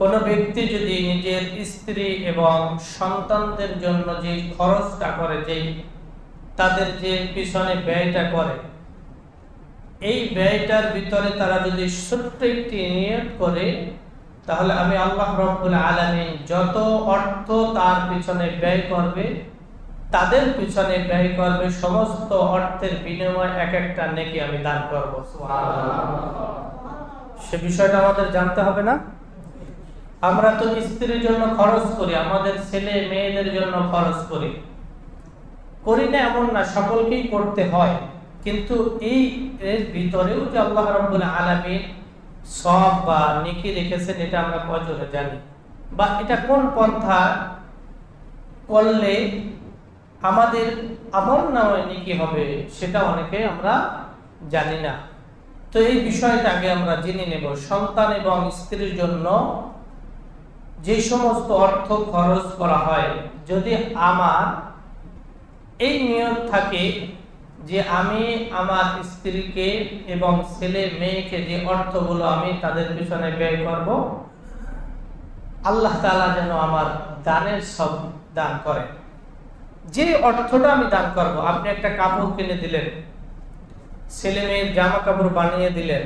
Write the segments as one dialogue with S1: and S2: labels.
S1: কোন ব্যক্তি যদি নিজের স্ত্রী এবং সন্তানদের জন্য যে খরচটা করে, যে তাদের যে পিছনে ব্যয়টা করে, এই ব্যয়টার ভিতরে তারা যদি ছোট্ট একটি নিয়ত করে, তাহলে আমি আল্লাহ রব্বুল আলমিন যত অর্থ তার পিছনে ব্যয় করবে, তাদের পিছনে ব্যয় করবে সমস্ত অর্থের বিনিময় এক একটা নেকি আমি দান করব। সে বিষয়টা আমাদের জানতে হবে না? আমরা তো স্ত্রীর জন্য খরচ করি, আমাদের ছেলে মেয়েদের জন্য খরচ করি। করি না এমন না, সকলকেই করতে হয়। কিন্তু এই এর ভিতরেও যে আল্লাহ রব্বুল সব বা নেকি রেখেছেন, এটা আমরা কজনে জানি। বা এটা কোন পন্থা করলে আমাদের আমল নামে নেকি হবে, সেটা অনেকে আমরা জানি না। তো এই বিষয়টা আগে আমরা জেনে নেব। সন্তান এবং স্ত্রীর জন্য যে সমস্ত অর্থ খরচ করা হয়, যদি আমার এই নিয়ত থাকে যে আমি আমার স্ত্রীকে এবং ছেলে মেয়েকে যে অর্থগুলো আমি তাদের পিছনে ব্যয় করব, আল্লাহ তালা যেন আমার দানের সব দান করে। যে অর্থটা আমি দান করব, আপনি একটা কাপড় কিনে দিলেন, ছেলে মেয়ের জামা কাপড় বানিয়ে দিলেন,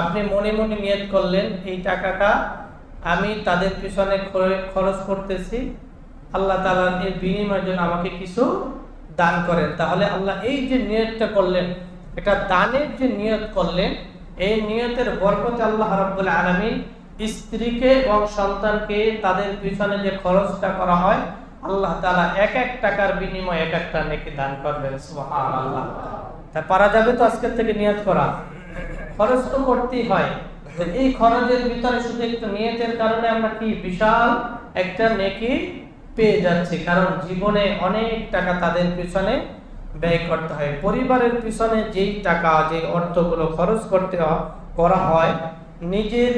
S1: আপনি মনে মনে নিয়ত করলেন, এই টাকাটা আমি তাদের পিছনে খরচ করতেছি। আল্লাহ তালা এর বিনিময়ের জন্য আমাকে কিছু দান করেন। তাহলে আল্লাহ এই যে নিয়তটা করলেন, এটা দানের যে নিয়ত করলেন, এই নিয়তের বরকতে আল্লাহ রাব্বুল আলামিন স্ত্রীকে এবং সন্তানকে তাদের পিছনে যে খরচটা করা হয়, আল্লাহ তাআলা এক এক টাকার বিনিময়ে এক একটা নেকি দান করবেন। সুবহানাল্লাহ। তা পারা যাবে তো আজকের থেকে নিয়ত করা। খরচ তো করতেই হয়। এই খরচের ভিতরে শুধু একটু নিয়তের কারণে আমরা কি বিশাল একটা নেকি পেয়ে যাচ্ছি। কারণ জীবনে অনেক টাকা তাদের পিছনে ব্যয় করতে হয়। পরিবারের পিছনে যেই টাকা যে অর্থগুলো খরচ করতে করা হয়, নিজের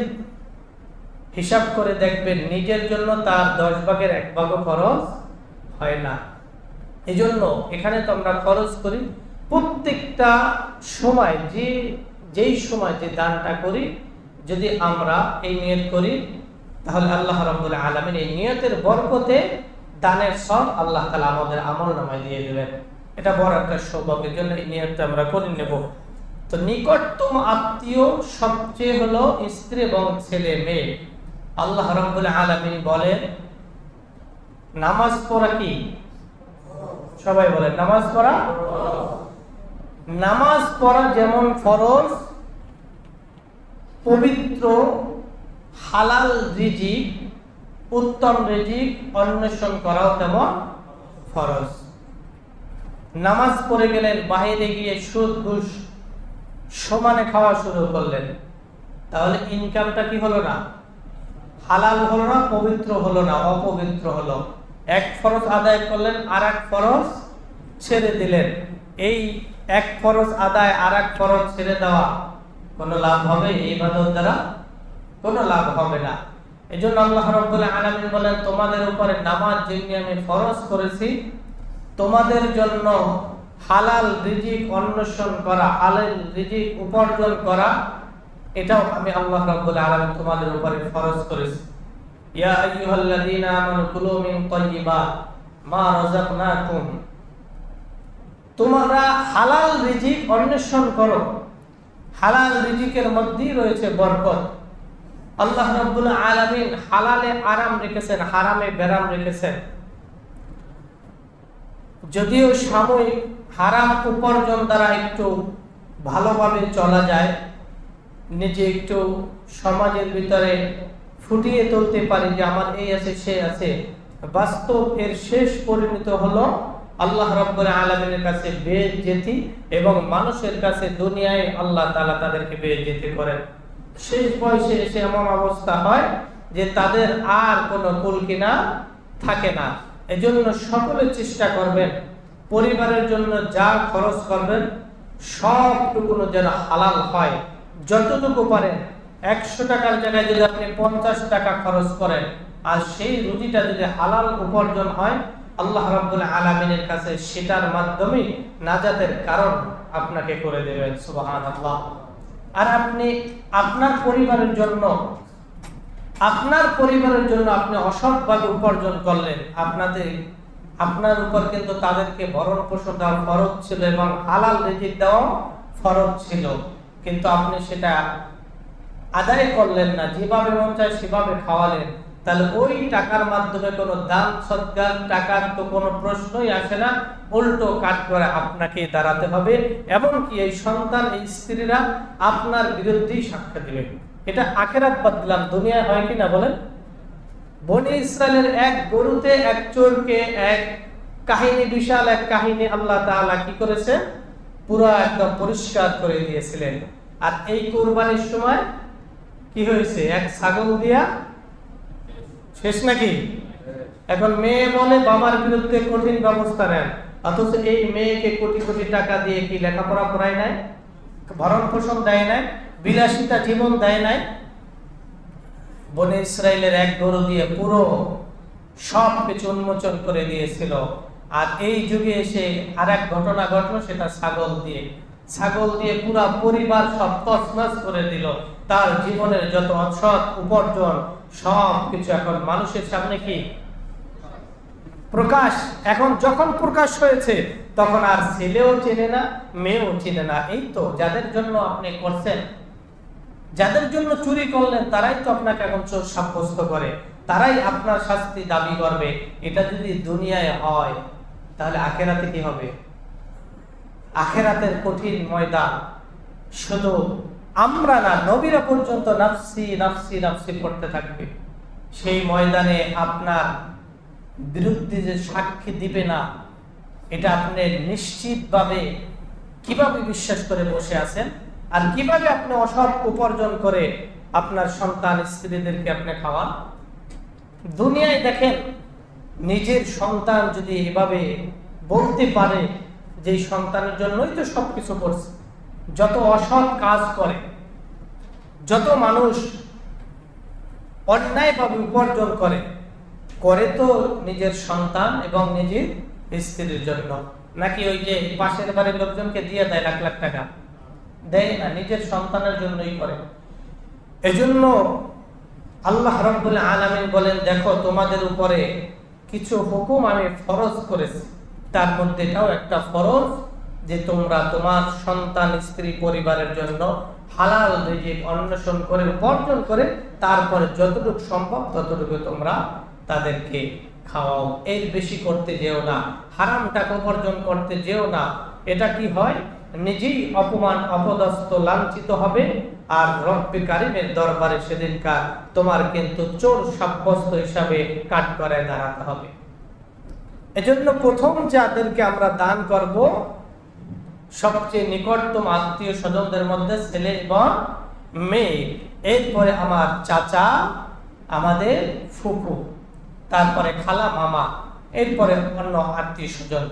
S1: হিসাব করে দেখবেন, নিজের জন্য তার দশ ভাগের এক ভাগও খরচ হয় না। এজন্য এখানে তো আমরা খরচ করি। প্রত্যেকটা সময় যে, যেই সময় যে দানটা করি যদি আমরা এই নিয়ত করি, তাহলে আল্লাহ রব্বুল আলমিন এই নিয়তের বরকতে দানের সব আল্লাহ তালা আমাদের আমল নামায় দিয়ে দেবেন। এটা বড় একটা সৌভাগ্যের জন্য এই নিয়তটা আমরা করে নেব। তো নিকটতম আত্মীয় সবচেয়ে হলো স্ত্রী এবং ছেলে মেয়ে। আল্লাহ রব্বুল আলমিন বলেন, নামাজ পড়া কি? সবাই বলেন, নামাজ পড়া? নামাজ পড়া যেমন ফরজ পবিত্র হালাল রিজিক, উত্তম রিজিক অন্বেষণ করাও তেমন ফরজ। নামাজ পড়ে গেলেন বাহিরে গিয়ে সুদ, ঘুষ, সমানে খাওয়া শুরু করলেন। তাহলে ইনকামটা কি হলো না? হালাল হলো না, পবিত্র হলো না, অপবিত্র হলো। এক ফরজ আদায় করলেন আর এক ফরজ ছেড়ে দিলেন। এই এক ফরজ আদায় আর এক ফরজ ছেড়ে দেওয়া কোনো লাভ হবে? এই বাদত দ্বারা কোনো লাভ হবে না। এই জন্য আল্লাহ রব্বুল্লাহ আলমিন বলেন, তোমাদের উপরে নামাজ যেমনি আমি ফরজ করেছি, তোমাদের জন্য হালাল রিজিক অন্বেষণ করা, হালাল রিজিক উপার্জন করা, এটাও আমি আল্লাহ রাব্বুল আলামিন তোমাদের উপরে ফরজ করেছি। ইয়া আইয়ুহাল্লাযীনা আমানু কুলু মিন তাইয়্যিবাত মা রাযাকনাকুম। তোমরা হালাল রিজিক অন্বেষণ করো। হালাল রিজিকের মধ্যেই রয়েছে বরকত। আল্লাহ রাব্বুল আলামিন হালালে আরাম রেখেছেন, হারামে বেরাম রেখেছেন। যদিও সাময়িক হারাম উপার্জন দ্বারা একটু ভালোভাবে চলা যায়, নিজে একটু সমাজের ভিতরে ফুটিয়ে তুলতে পারি যে আমার এই আছে, সে আছে। বাস্তব এর শেষ পরিণত হলো আল্লাহ রব্বুল আলমিনের কাছে বেয়ে এবং মানুষের কাছে দুনিয়ায় আল্লাহ তালা তাদেরকে বেয়ে যেতে করেন। শেষ বয়সে এসে এমন অবস্থা হয় যে তাদের আর কোনো কুলকিনা থাকে না। এজন্য সকলে চেষ্টা করবেন, পরিবারের জন্য যা খরচ করবেন সবটুকু যেন হালাল হয়। যতটুকু পারেন, একশো টাকার জায়গায় যদি আপনি পঞ্চাশ টাকা খরচ করেন, আর সেই রুটিটা যদি হালাল উপার্জন হয় আল্লাহ রাব্বুল আলামিনের কাছে সেটার মাধ্যমে নাজাতের কারণ আপনাকে করে দেবেন সুবাহান আল্লাহ আর আপনি আপনার পরিবারের জন্য, আপনার পরিবারের জন্য আপনি অসৎভাবে উপার্জন করলেন আপনাদের আপনার উপর কিন্তু তাদেরকে ভরণ পোষণ দেওয়া ফরজ ছিল এবং হালাল রিজিক দেওয়া ফরজ ছিল। কিন্তু আপনি সেটা আদায় করলেন না, যেভাবে মন চায় সেভাবে খাওয়ালেন। তাহলে ওই টাকার মাধ্যমে কোনো দান, সৎকার, টাকার তো কোনো প্রশ্নই আসে না। উল্টো কাজ করে আপনাকে দাঁড়াতে হবে এবং কি এই সন্তান, এই স্ত্রীরা আপনার বিরুদ্ধেই সাক্ষ্য দিবে। এটা আখেরাত বাদ দিলাম দুনিয়ায় হয় কি না বলেন? বনি ইসরায়েলের এক গরুতে এক চোরকে, এক কাহিনী, বিশাল এক কাহিনী আল্লাহ তাআলা কি করেছে? পুরো একদম পরিষ্কার করে দিয়েছিলেন। আর এই কোরবানির সময় কি হয়েছে? এক ছাগল দিয়া শেষ নাকি? এখন মেয়ে বলে বাবার বিরুদ্ধে কঠিন ব্যবস্থা নেন। অথচ এই মেয়েকে কোটি কোটি টাকা দিয়ে কি লেখাপড়া করায় নাই? ভরণ পোষণ দেয় নাই? বিলাসিতা জীবন দেয় নাই? বনে ইসরায়েলের এক গরু দিয়ে পুরো সব কিছু উন্মোচন করে দিয়েছিল। আর এই যুগে এসে আর এক ঘটনা ঘটলো, সেটা ছাগল দিয়ে। ছাগল দিয়ে পুরা পরিবার সব তছনছ করে দিল। তার জীবনের যত অসৎ উপার্জন সব কিছু এখন মানুষের সামনে কি? প্রকাশ। এখন যখন প্রকাশ হয়েছে, তখন আর ছেলেও চেনে না, মেয়েও চেনে না। এই তো, যাদের জন্য আপনি করছেন, যাদের জন্য চুরি করলেন, তারাই তো আপনাকে এখন চোর সাব্যস্ত করে। তারাই আপনার শাস্তি দাবি করবে। এটা যদি দুনিয়ায় হয়, তাহলে আখেরাতে কি হবে? আখেরাতের কঠিন ময়দান শুধু আমরা না, নবীরা পর্যন্ত নাফসি নাফসি নাফসি করতে থাকবে। সেই ময়দানে আপনার বিরুদ্ধে যে সাক্ষী দিবে না, এটা আপনি নিশ্চিতভাবে কীভাবে বিশ্বাস করে বসে আছেন? আর কীভাবে আপনি অসৎ উপার্জন করে আপনার সন্তান, স্ত্রীদেরকে আপনি খাওয়ান? দুনিয়ায় দেখেন, নিজের সন্তান যদি এভাবে বলতে পারে যে সন্তানের জন্যই তো সবকিছু করছে যত অসৎ কাজ করে, যত মানুষ অন্যায়ভাবে উপার্জন করে করে তো নিজের সন্তান এবং নিজের স্ত্রীর জন্য। নাকি ওই যে পাশের বাড়ির লোকজনকে দিয়ে দেয় লাখ লাখ টাকা? দেয় না, নিজের সন্তানের জন্যই করে। এজন্য আল্লাহ রব্বুল আলামিন বলেন, দেখো, তোমাদের উপরে কিছু হুকুম আমি ফরজ করেছি। তার মধ্যে এটাও একটা ফরজ যে তোমরা তোমার সন্তান, স্ত্রী পরিবারের জন্য হালাল রিজিক অন্বেষণ করে, উপার্জন করে, তারপরে যতটুকু সম্ভব ততটুকু তোমরা তাদেরকে খাওয়াও। এর বেশি করতে যেও না। হারাম টাকা উপার্জন করতে যেও না। এটা কি হয়? নিজেই অপমান, অপদস্থ, লাঞ্ছিত হবে আর রব্বে কারিমের দরবারে সেদিনকার তোমার কিন্তু চোর সাব্যস্ত হিসাবে কাট করে দাঁড়াতে হবে। এজন্য প্রথম যাদেরকে আমরা দান করব সবচেয়ে নিকটতম আত্মীয় স্বজনদের মধ্যে ছেলে এবং মেয়ে। এরপরে আমার চাচা, আমাদের ফুফু, তারপরে খালা মামা, এরপরে অন্য আত্মীয় স্বজন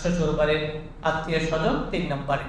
S1: শ্বশুর বাড়ির আত্মীয় স্বজন তিন নম্বরে।